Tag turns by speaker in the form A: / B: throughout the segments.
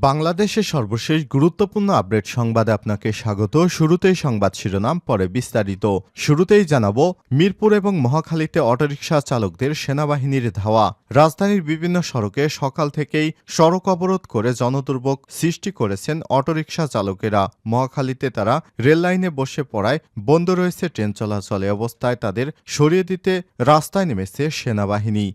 A: বাংলাদেশের সর্বশেষ গুরুত্বপূর্ণ আপডেট সংবাদে আপনাকে স্বাগত। শুরুতেই সংবাদ শিরোনাম, পরে বিস্তারিত। শুরুতেই জানাব, মিরপুর এবং মহাখালীতে অটোরিকশা চালকদের সেনাবাহিনীর ধাওয়া। রাজধানীর বিভিন্ন সড়কে সকাল থেকেই সড়ক অবরোধ করে জনদুর্ভোগ সৃষ্টি করেছেন অটোরিকশা চালকেরা। মহাখালীতে তারা রেললাইনে বসে পড়ায়, বন্ধ রয়েছে ট্রেন চলাচলে অবস্থায় তাদের সরিয়ে দিতে রাস্তায় নেমেছে সেনাবাহিনী।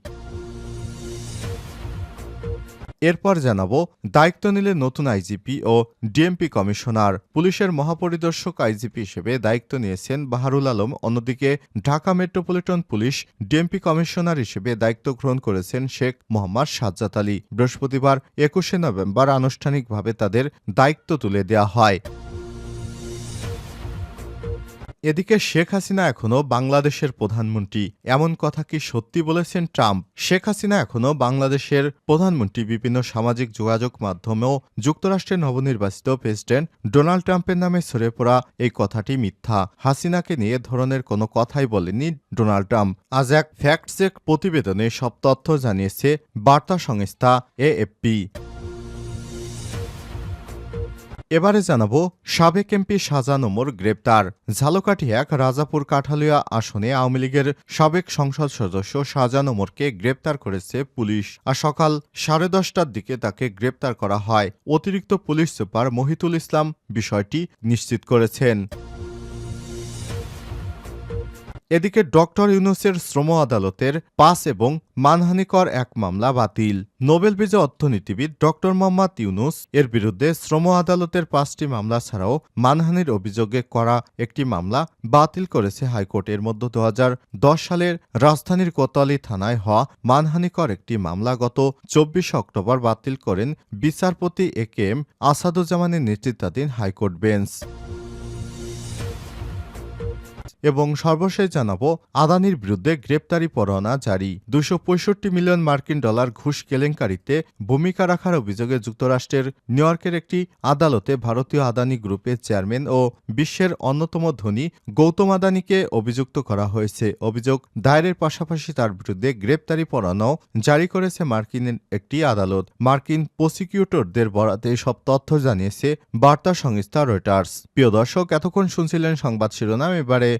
A: এরপর জানাব, দায়িত্ব নিলে নতুন আইজিপি ও ডিএমপি কমিশনার। পুলিশের মহাপরিদর্শক আইজিপি হিসেবে দায়িত্ব নিয়েছেন বাহারুল আলম। অন্যদিকে Dhaka metropolitan police DMP commissioner হিসেবে দায়িত্ব গ্রহণ করেছেন শেখ মোহাম্মদ সাজ্জাদ আলী। বৃহস্পতিবার একুশে নভেম্বর আনুষ্ঠানিকভাবে তাদের দায়িত্ব তুলে দেওয়া হয়। এদিকে শেখ হাসিনা এখনও বাংলাদেশের প্রধানমন্ত্রী। এমন কথা কি সত্যি বলেছেন ট্রাম্প? শেখ হাসিনা এখনও বাংলাদেশের প্রধানমন্ত্রী। বিভিন্ন সামাজিক যোগাযোগ মাধ্যমেও যুক্তরাষ্ট্রের নবনির্বাচিত প্রেসিডেন্ট ডোনাল্ড ট্রাম্পের নামে ছড়ে পড়া এই কথাটি মিথ্যা। হাসিনাকে নিয়ে ধরনের কোনো কথাই বলেনি ডোনাল্ড ট্রাম্প। আজ এক ফ্যাক্ট চেক প্রতিবেদনে সব তথ্য জানিয়েছে বার্তা সংস্থা এএফপি। এবারে জানাব, সাবেক এমপি শাহজাহান ওমর গ্রেপ্তার। ঝালকাঠি এক রাজাপুর কাঠালিয়া আসনে আওয়ামী লীগের সাবেক সংসদ সদস্য শাহজাহান ওমরকে গ্রেপ্তার করেছে পুলিশ আর সকাল সাড়ে দশটার দিকে তাকে গ্রেপ্তার করা হয়। অতিরিক্ত পুলিশ সুপার মহিতুল ইসলাম বিষয়টি নিশ্চিত করেছেন। এদিকে ডক্টর ইউনুসের শ্রম আদালতের পাস এবং মানহানিকর এক মামলা বাতিল। নোবেল বিজয় অর্থনীতিবিদ ডক্টর মোহাম্মদ ইউনুস এর বিরুদ্ধে শ্রম আদালতের পাঁচটি মামলা ছাড়াও মানহানির অভিযোগে করা একটি মামলা বাতিল করেছে হাইকোর্ট। এর মধ্যে দু হাজার দশ সালের রাজধানীর কোতোয়ালি থানায় হওয়া মানহানিকর একটি মামলা গত চব্বিশে অক্টোবর বাতিল করেন বিচারপতি এ কে এম আসাদুজ্জামানের নেতৃত্বাধীন হাইকোর্ট বেঞ্চ। এবং সর্বশেষ জানাব, আদানির বিরুদ্ধে গ্রেপ্তারি পরোয়ানা জারি। দুশো মিলিয়ন মার্কিন ডলার ঘুষ কেলেঙ্কারিতে ভূমিকা রাখার অভিযোগে যুক্তরাষ্ট্রের নিউইয়র্কের একটি আদালতে ভারতীয় আদানি গ্রুপের চেয়ারম্যান ও বিশ্বের অন্যতম ধনী গৌতম আদানিকে অভিযুক্ত করা হয়েছে। অভিযোগ, দায়েরের পাশাপাশি তার বিরুদ্ধে গ্রেপ্তারি পরোয়ানাও জারি করেছে মার্কিনের একটি আদালত। মার্কিন প্রসিকিউটরদের বরাতে সব তথ্য জানিয়েছে বার্তা সংস্থা রয়টার্স। প্রিয় দর্শক, এতক্ষণ শুনছিলেন সংবাদ শিরোনাম, এবারে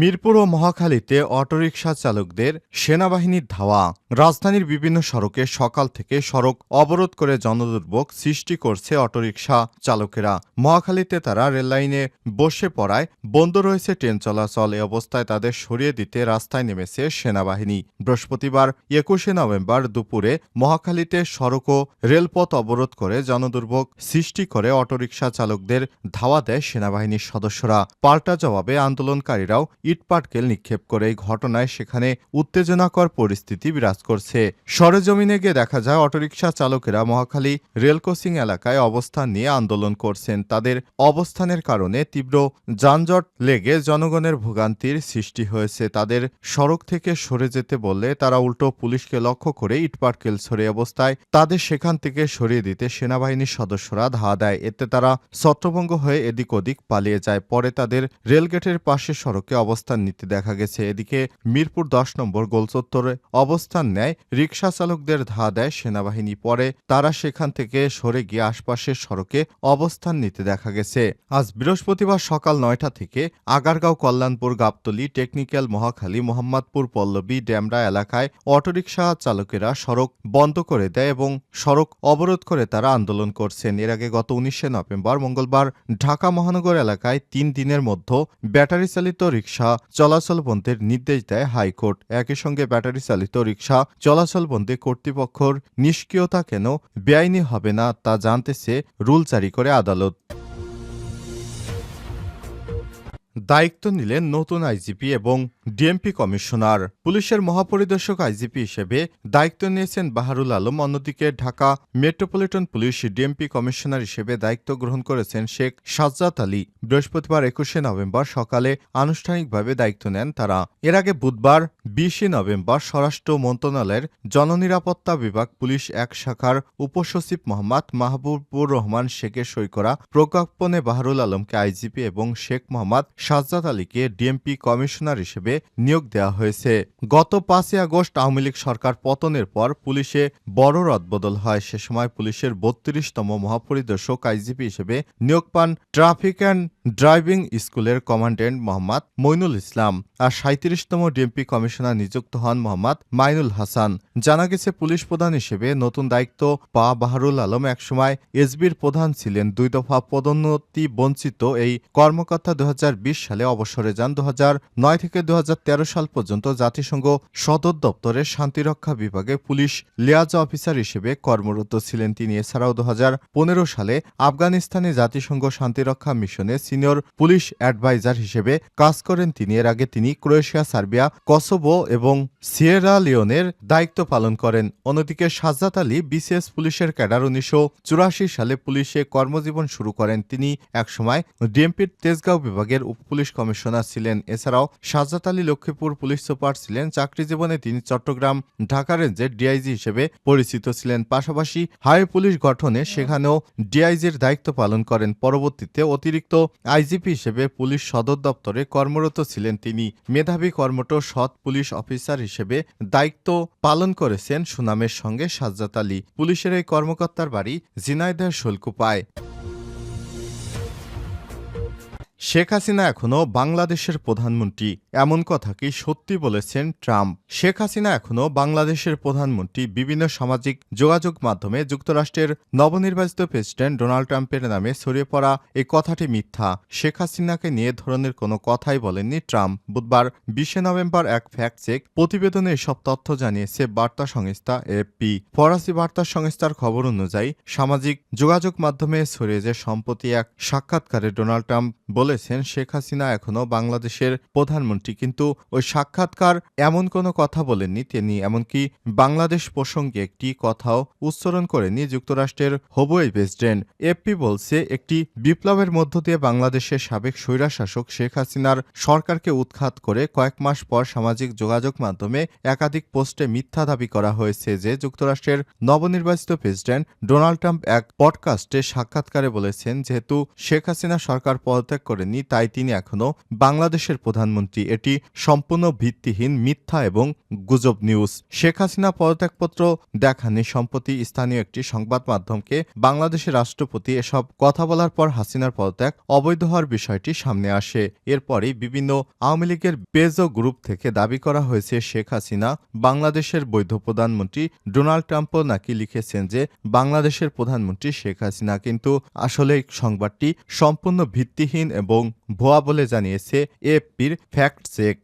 A: মিরপুর ও মহাখালীতে অটোরিকশা চালকদের সেনাবাহিনীর ধাওয়া। রাজধানীর বিভিন্ন সড়কে সকাল থেকে সড়ক অবরোধ করে জনদুর্ভোগ সৃষ্টি করছে অটোরিকশা চালকেরা। মহাখালীতে তারা রেললাইনে বসে পড়ায়, বন্ধ রয়েছে ট্রেন চলাচল, এ অবস্থায় তাদের সরিয়ে দিতে রাস্তায় নেমেছে সেনাবাহিনী। বৃহস্পতিবার, একুশে নভেম্বর দুপুরে মহাখালীতে সড়ক ও রেলপথ অবরোধ করে জনদুর্ভোগ সৃষ্টি করে অটোরিকশা চালকদের ধাওয়া দেয় সেনাবাহিনীর সদস্যরা। পাল্টা জবাবে আন্দোলনকারীরাও ইটপাটকেল নিক্ষেপ করে এই ঘটনায় সেখানে উত্তেজনাকর পরিস্থিতি বিরাজ করছে। সরেজমিনে গিয়ে দেখা যায়, অটোরিকশা চালকেরা মহাখালী রেল ক্রসিং এলাকায় অবস্থান নিয়ে আন্দোলন করছেন। তাদের অবস্থানের কারণে তীব্র যানজট লেগে জনগণের ভোগান্তির সৃষ্টি হয়েছে। তাদের সড়ক থেকে সরে যেতে বললে তারা উল্টো পুলিশকে লক্ষ্য করে ইটপাটকেল ছড়ে অবস্থায় তাদের সেখান থেকে সরিয়ে দিতে সেনাবাহিনীর সদস্যরা ধাওয়া দেয়। এতে তারা ছত্রভঙ্গ হয়ে এদিক ওদিক পালিয়ে যায়। পরে তাদের রেলগেটের পাশে সড়কে অবস্থান নিতে দেখা গেছে। এদিকে মিরপুর দশ নম্বর গোলচত্বরে অবস্থান নেয় রিকশা চালকদের ধা দেয় সেনাবাহিনী। পরে তারা সেখান থেকে সরে গিয়ে আশপাশের সড়কে অবস্থান নিতে দেখা গেছে। আজ বৃহস্পতিবার সকাল নয়টা থেকে আগারগাঁও কল্যাণপুর গাবতলী টেকনিক্যাল মহাখালী মোহাম্মদপুর পল্লবী ড্যামরা এলাকায় অটোরিকশা চালকেরা সড়ক বন্ধ করে দেয় এবং সড়ক অবরোধ করে তারা আন্দোলন করছেন। এর আগে গত উনিশে নভেম্বর মঙ্গলবার ঢাকা মহানগর এলাকায় তিন দিনের মধ্যে ব্যাটারি চালিত রিকশা চলাচল বন্ধের নির্দেশ দেয় হাইকোর্ট। একই সঙ্গে ব্যাটারি চালিত রিকশা চলাচল বন্ধে কর্তৃপক্ষর নিষ্ক্রিয়তা কেন বেআইনি হবে না তা জানতেছে রুল জারি করে আদালত। দায়িত্ব নিলেন নতুন আইজিপি এবং ডিএমপি কমিশনার, পুলিশের মহাপরিদর্শক আইজিপি হিসেবে দায়িত্ব নিয়েছেন বাহারুল আলম, অন্যদিকে Dhaka metropolitan police DMP commissioner হিসেবে দায়িত্ব গ্রহণ করেছেন শেখ সাজ্জাদ আলী। বৃহস্পতিবার একুশে নভেম্বর সকালে আনুষ্ঠানিকভাবে দায়িত্ব নেন তারা। এর আগে বুধবার বিশে নভেম্বর স্বরাষ্ট্র মন্ত্রণালয়ের জননিরাপত্তা বিভাগ পুলিশ এক শাখার উপসচিব মোহাম্মদ মাহবুবুর রহমান শেখের সই করা প্রজ্ঞাপনে বাহারুল আলমকে আইজিপি এবং শেখ মোহাম্মদ সাজ্জাদ আলীকে ডিএমপি কমিশনার হিসেবে নিয়োগ দেওয়া হয়েছে। গত পাঁচই আগস্ট আওয়ামী লীগ সরকার পতনের পর পুলিশে বড় রদবদল হয়। সে সময় পুলিশের বত্রিশতম মহাপরিদর্শক আইজিপি হিসেবে নিয়োগ পান ট্রাফিক অ্যান্ড ড্রাইভিং স্কুলের কমান্ড্যান্ট মোহাম্মদ মইনুল ইসলাম আর সাঁত্রিশতম ডিএমপি কমিশনার নিযুক্ত হন মোহাম্মদ মাইনুল হাসান। জানা গেছে, পুলিশ প্রধান হিসেবে নতুন দায়িত্ব পা বাহারুল আলম একসময় এসবির প্রধান ছিলেন। দুই দফা পদোন্নতি বঞ্চিত এই কর্মকর্তা দু হাজার বিশ সালে অবসরে যান। দু থেকে দু সাল পর্যন্ত জাতিসংঘ সদর দপ্তরের শান্তিরক্ষা বিভাগে পুলিশ লিয়াজা অফিসার হিসেবে কর্মরত ছিলেন তিনি। এছাড়াও দু হাজার পনেরো সালে আফগানিস্তানে জাতিসংঘ শান্তিরক্ষা মিশনে সিনিয়র পুলিশ অ্যাডভাইজার হিসেবে কাজ করেন তিনি। এর আগে তিনি ক্রোয়েশিয়া, সার্বিয়া, কসোভো এবং সিয়েরা লিওনের দায়িত্ব পালন করেন। অন্যদিকে সাজ্জাদ আলী বিসিএস পুলিশের ক্যাডার উনিশশো চুরাশি সালে পুলিশে কর্মজীবন শুরু করেন। তিনি একসময় ডিএমপির তেজগাঁও বিভাগের উপ পুলিশ কমিশনার ছিলেন। এছাড়াও সাজ্জাদ আলী লক্ষ্মীপুর পুলিশ সুপার ছিলেন চাকরি জীবনে তিনি চট্টগ্রাম ঢাকা রেঞ্জের ডিআইজি হিসেবে পরিচিত ছিলেন। পাশাপাশি হাই পুলিশ গঠনে সেখানেও ডিআইজির দায়িত্ব পালন করেন। পরবর্তীতে অতিরিক্ত আইজিপি হিসেবে পুলিশ সদর দপ্তরে কর্মরত ছিলেন তিনি। মেধাবী কর্মট সৎ পুলিশ অফিসার হিসেবে দায়িত্ব পালন করেছেন সুনামের সঙ্গে সাজ্জাদ আলী। পুলিশের এই কর্মকর্তার বাড়ি জিনাইদার শুল্কুপায় শেখ হাসিনা এখনও বাংলাদেশের প্রধানমন্ত্রী, এমন কথা কি সত্যি বলেছেন ট্রাম্প? শেখ হাসিনা এখনও বাংলাদেশের প্রধানমন্ত্রী, বিভিন্ন সামাজিক যোগাযোগ মাধ্যমে যুক্তরাষ্ট্রের নবনির্বাচিত প্রেসিডেন্ট ডোনাল্ড ট্রাম্পের নামে ছড়িয়ে পড়া এই কথাটি মিথ্যা। শেখ হাসিনাকে নিয়ে ধরনের কোনো কথাই বলেননি ট্রাম্প। বুধবার বিশে নভেম্বর এক ফ্যাক্ট চেক প্রতিবেদনে এসব তথ্য জানিয়েছে বার্তা সংস্থা এপি ফরাসি বার্তা সংস্থার খবর অনুযায়ী, সামাজিক যোগাযোগ মাধ্যমে ছড়িয়ে যে সম্প্রতি এক সাক্ষাৎকারে ডোনাল্ড ট্রাম্প বলেছেন শেখ হাসিনা এখনও বাংলাদেশের প্রধানমন্ত্রী। কিন্তু ওই সাক্ষাৎকার এমন কোনো কথা বলেননি তিনি, এমনকি বাংলাদেশ প্রসঙ্গে একটি কথাও উচ্চারণ করেনি যুক্তরাষ্ট্রের হবুই প্রেসিডেন্ট। এপি বলছে, একটি বিপ্লবের মধ্য দিয়ে বাংলাদেশের সাবেক স্বৈরাশাসক শেখ হাসিনার সরকারকে উৎখাত করে কয়েক মাস পর সামাজিক যোগাযোগ মাধ্যমে একাধিক পোস্টে মিথ্যা দাবি করা হয়েছে যে যুক্তরাষ্ট্রের নবনির্বাচিত প্রেসিডেন্ট ডোনাল্ড ট্রাম্প এক পডকাস্টে সাক্ষাৎকারে বলেছেন, যেহেতু শেখ হাসিনা সরকার পদত্যাগ করেনি তাই তিনি এখনও বাংলাদেশের প্রধানমন্ত্রী। এটি সম্পূর্ণ ভিত্তিহীন মিথ্যা এবং গুজব নিউজ। শেখ হাসিনা পদত্যাগপত্র দেখানি সম্প্রতি স্থানীয় একটি সংবাদ মাধ্যমকে বাংলাদেশের রাষ্ট্রপতি এসব কথা বলার পর হাসিনার পদত্যাগ অবৈধ হওয়ার বিষয়টি সামনে আসে। এরপরই বিভিন্ন আওয়ামী লীগের ও গ্রুপ থেকে দাবি করা হয়েছে, শেখ হাসিনা বাংলাদেশের বৈধ প্রধানমন্ত্রী ডোনাল্ড ট্রাম্পও নাকি লিখেছেন যে বাংলাদেশের প্রধানমন্ত্রী শেখ হাসিনা। কিন্তু আসলে সংবাদটি সম্পূর্ণ ভিত্তিহীন এবং ভুয়া বলে জানিয়েছে এপির ফ্যাক্ট চেক।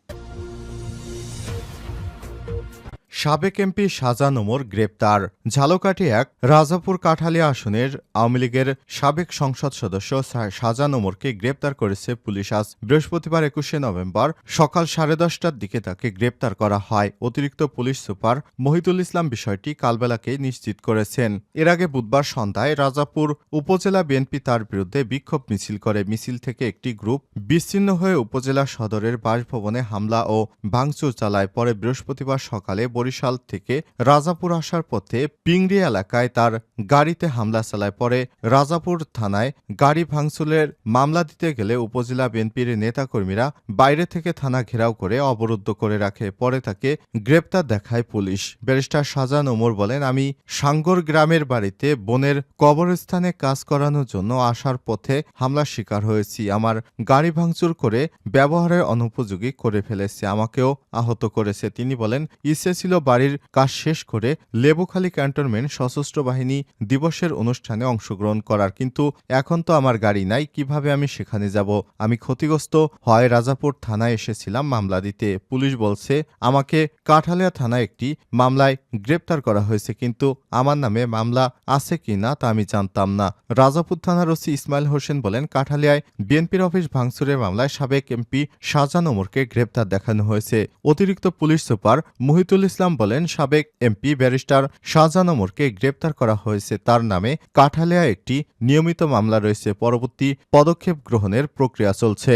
A: সাবেক এমপি শাহজাহান ওমর গ্রেপ্তার। ঝালকাঠি এক রাজাপুর কাঠালিয়া আসনের আওয়ামী লীগের সাবেক সংসদ সদস্য শাহজাহান ওমরকে গ্রেপ্তার করেছে পুলিশ। আজ বৃহস্পতিবার একুশে নভেম্বর সকাল সাড়ে দশটার দিকে তাকে গ্রেপ্তার করা হয়। অতিরিক্ত পুলিশ সুপার মহিতুল ইসলাম বিষয়টি কালবেলাকে নিশ্চিত করেছেন। এর আগে বুধবার সন্ধ্যায় রাজাপুর উপজেলা বিএনপি তার বিরুদ্ধে বিক্ষোভ মিছিল করে। মিছিল থেকে একটি গ্রুপ বিচ্ছিন্ন হয়ে উপজেলা সদরের বাসভবনে হামলা ও ভাঙচুর চালায়। পরে বৃহস্পতিবার সকালে বরিশাল থেকে রাজাপুর আসার পথে পিংড়ি এলাকায় তার গাড়িতে হামলা চালায়। পরে রাজাপুর থানায় গাড়ি ভাঙচুরের মামলা দিতে গেলে উপজেলা বিএনপির নেতাকর্মীরা বাইরে থেকে থানা ঘেরাও করে অবরুদ্ধ করে রাখে। পরে তাকে গ্রেপ্তার দেখায় পুলিশ। ব্যারিস্টার শাহজাহান ওমর বলেন, আমি সাঙ্গর গ্রামের বাড়িতে বোনের কবরস্থানে কাজ করানোর জন্য আসার পথে হামলার শিকার হয়েছি। আমার গাড়ি ভাঙচুর করে ব্যবহারের অনুপযোগী করে ফেলেছে। আমাকেও আহত করেছে। তিনি বলেন ইচ্ছে ছিল বাড়ির কাজ শেষ করে লেবুখালী ক্যান্টনমেন্ট সশস্ত্র বাহিনী দিবসের অনুষ্ঠানে অংশগ্রহণ করার। কিন্তু এখন তো আমার গাড়ি নাই, কীভাবে আমি সেখানে যাব? আমি ক্ষতিগ্রস্ত হয় রাজাপুর থানায় এসেছিলাম মামলা দিতে। পুলিশ বলছে, আমাকে কাঠালিয়া থানায় একটি মামলায় গ্রেপ্তার করা হয়েছে, কিন্তু আমার নামে মামলা আছে কি না তা আমি জানতাম না। রাজাপুর থানার ওসি ইসমাইল হোসেন বলেন, কাঠালিয়ায় বিএনপির অফিস ভাঙচুরের মামলায় সাবেক এমপি শাহজাহান ওমরকে গ্রেপ্তার দেখানো হয়েছে। অতিরিক্ত পুলিশ সুপার মুহিতুল ইসলাম বলেন, সাবেক এমপি ব্যারিস্টার শাহজাহান ওমরকে গ্রেপ্তার করা হয়েছে। তার নামে কাঠালেয়া একটি নিয়মিত মামলা রয়েছে। পরবর্তী পদক্ষেপ গ্রহণের প্রক্রিয়া চলছে।